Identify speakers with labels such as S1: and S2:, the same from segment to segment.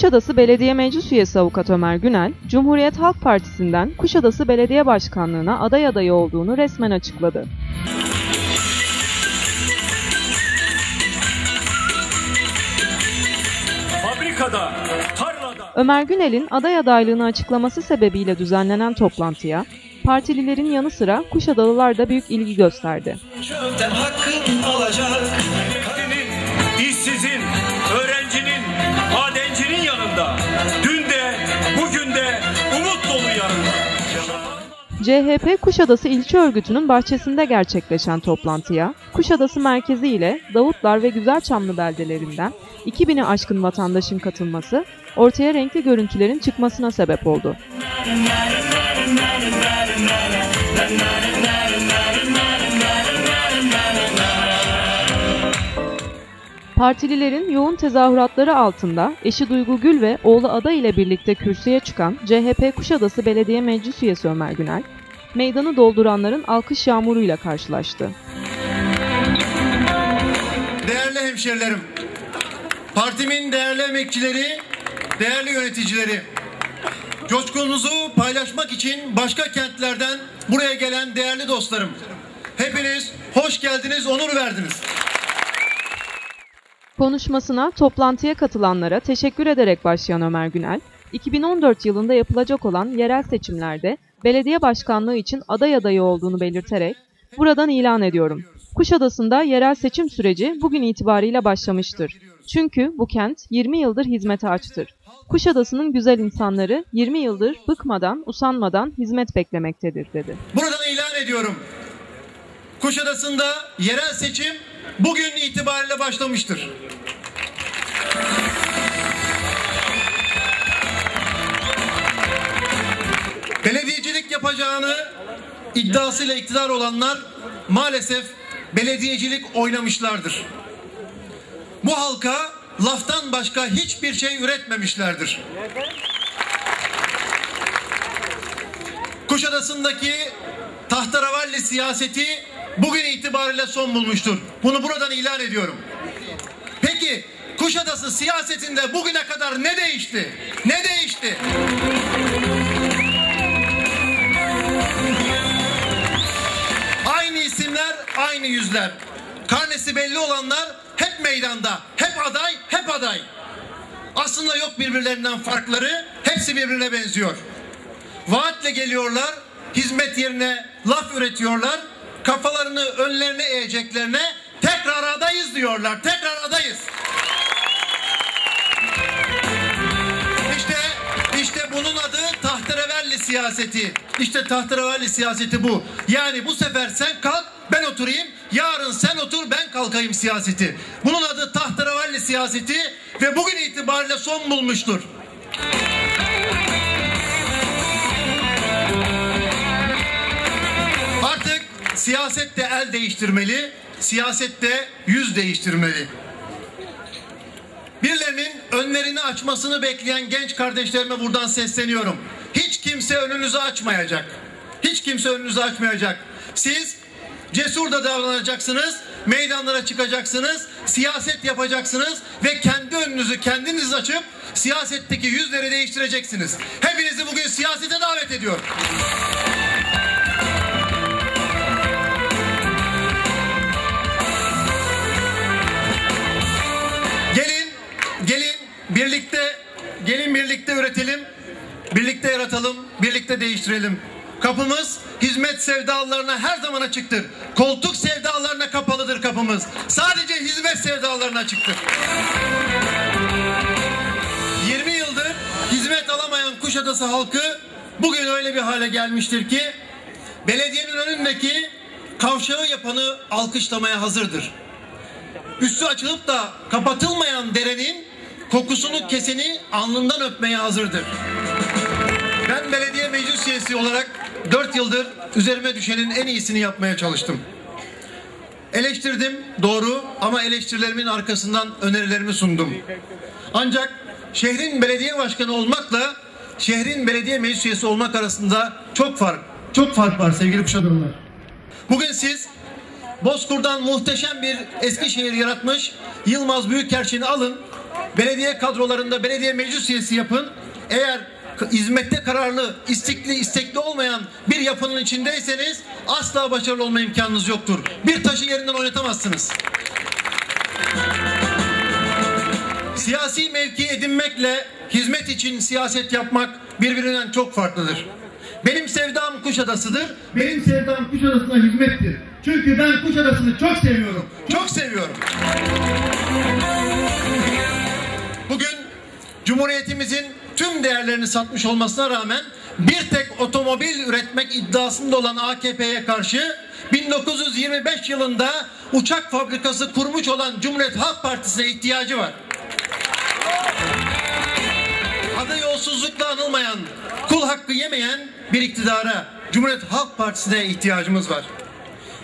S1: Kuşadası Belediye Meclis Üyesi Avukat Ömer Günel, Cumhuriyet Halk Partisi'nden Kuşadası Belediye Başkanlığı'na aday adayı olduğunu resmen açıkladı.
S2: Fabrikada, tarlada.
S1: Ömer Günel'in aday adaylığını açıklaması sebebiyle düzenlenen toplantıya partililerin yanı sıra Kuşadalılar da büyük ilgi gösterdi.
S3: Çölden hakkın alacak.
S2: Kadının, işsizin,
S1: CHP Kuşadası İlçe Örgütü'nün bahçesinde gerçekleşen toplantıya, Kuşadası merkezi ile Davutlar ve Güzelçamlı beldelerinden 2000'e aşkın vatandaşın katılması, ortaya renkli görüntülerin çıkmasına sebep oldu. Partililerin yoğun tezahüratları altında eşi Duygu Gül ve oğlu Ada ile birlikte kürsüye çıkan CHP Kuşadası Belediye Meclis Üyesi Ömer Günel, meydanı dolduranların alkış yağmuruyla karşılaştı.
S4: Değerli hemşerilerim, partimin değerli emekçileri, değerli yöneticileri, coşkunuzu paylaşmak için başka kentlerden buraya gelen değerli dostlarım, hepiniz hoş geldiniz, onur verdiniz.
S1: Konuşmasına toplantıya katılanlara teşekkür ederek başlayan Ömer Günel, 2014 yılında yapılacak olan yerel seçimlerde belediye başkanlığı için aday adayı olduğunu belirterek, buradan ilan ediyorum. Kuşadası'nda yerel seçim süreci bugün itibariyle başlamıştır. Çünkü bu kent 20 yıldır hizmete açtır. Kuşadası'nın güzel insanları 20 yıldır bıkmadan, usanmadan hizmet beklemektedir dedi.
S4: Buradan ilan ediyorum. Kuşadası'nda yerel seçim bugün itibariyle başlamıştır. Belediyecilik yapacağını iddiasıyla iktidar olanlar maalesef belediyecilik oynamışlardır. Bu halka laftan başka hiçbir şey üretmemişlerdir. Kuşadası'ndaki tahtaravalli siyaseti bugün itibariyle son bulmuştur. Bunu buradan ilan ediyorum. Peki Kuşadası siyasetinde bugüne kadar ne değişti? Ne değişti? İsimler, aynı yüzler. Karnesi belli olanlar hep meydanda. Hep aday, hep aday. Aslında yok birbirlerinden farkları. Hepsi birbirine benziyor. Vaatle geliyorlar. Hizmet yerine laf üretiyorlar. Kafalarını önlerine eğeceklerine tekrar adayız diyorlar. Tekrar adayız. İşte işte bunun adı tahterevalli siyaseti. İşte tahterevalli siyaseti bu. Yani bu sefer sen kalk ben oturayım. Yarın sen otur ben kalkayım siyaseti. Bunun adı tahterevalli siyaseti ve bugün itibariyle son bulmuştur. Artık siyasette el değiştirmeli, siyasette yüz değiştirmeli. Birilerinin önlerini açmasını bekleyen genç kardeşlerime buradan sesleniyorum. Hiç kimse önünüzü açmayacak. Hiç kimse önünüzü açmayacak. Siz cesur da davranacaksınız, meydanlara çıkacaksınız, siyaset yapacaksınız ve kendi önünüzü kendiniz açıp siyasetteki yüzleri değiştireceksiniz. Hepinizi bugün siyasete davet ediyorum. Gelin, gelin birlikte, gelin birlikte üretelim, birlikte yaratalım, birlikte değiştirelim. Kapımız hizmet sevdalarına her zaman açıktır. Koltuk sevdalarına kapalıdır kapımız. Sadece hizmet sevdalarına açıktır. 20 yıldır hizmet alamayan Kuşadası halkı bugün öyle bir hale gelmiştir ki belediyenin önündeki kavşağı yapanı alkışlamaya hazırdır üstü açılıp da kapatılmayan derenin kokusunu keseni alnından öpmeye hazırdır. Ben belediye meclis üyesi olarak 4 yıldır üzerime düşenin en iyisini yapmaya çalıştım. Eleştirdim doğru ama eleştirilerimin arkasından önerilerimi sundum. Ancak şehrin belediye başkanı olmakla şehrin belediye meclis üyesi olmak arasında çok fark, çok fark var sevgili Kuşadırlılar. Bugün siz Bozkur'dan muhteşem bir Eskişehir yaratmış Yılmaz Büyükerçin'i alın. belediye kadrolarında belediye meclis üyesi yapın. Eğer hizmette kararlı, istekli, istekli olmayan bir yapının içindeyseniz asla başarılı olma imkanınız yoktur. Bir taşı yerinden oynatamazsınız. Siyasi mevki edinmekle hizmet için siyaset yapmak birbirinden çok farklıdır. Benim sevdam Kuşadası'dır. Benim sevdam Kuşadası'na hizmettir. Çünkü ben Kuşadası'nı çok seviyorum. Çok seviyorum. Bugün Cumhuriyetimizin tüm değerlerini satmış olmasına rağmen bir tek otomobil üretmek iddiasında olan AKP'ye karşı 1925 yılında uçak fabrikası kurmuş olan Cumhuriyet Halk Partisi'ne ihtiyacı var. Adı yolsuzlukla anılmayan, kul hakkı yemeyen bir iktidara, Cumhuriyet Halk Partisi'ne ihtiyacımız var.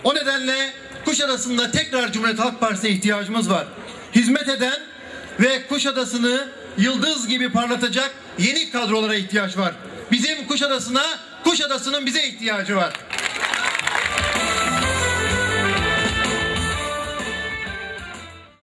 S4: O nedenle Kuşadası'nda tekrar Cumhuriyet Halk Partisi'ne ihtiyacımız var. Hizmet eden ve Kuşadası'nı yıldız gibi parlatacak yeni kadrolara ihtiyaç var. Bizim Kuşadası'na, Kuşadası'nın bize ihtiyacı var.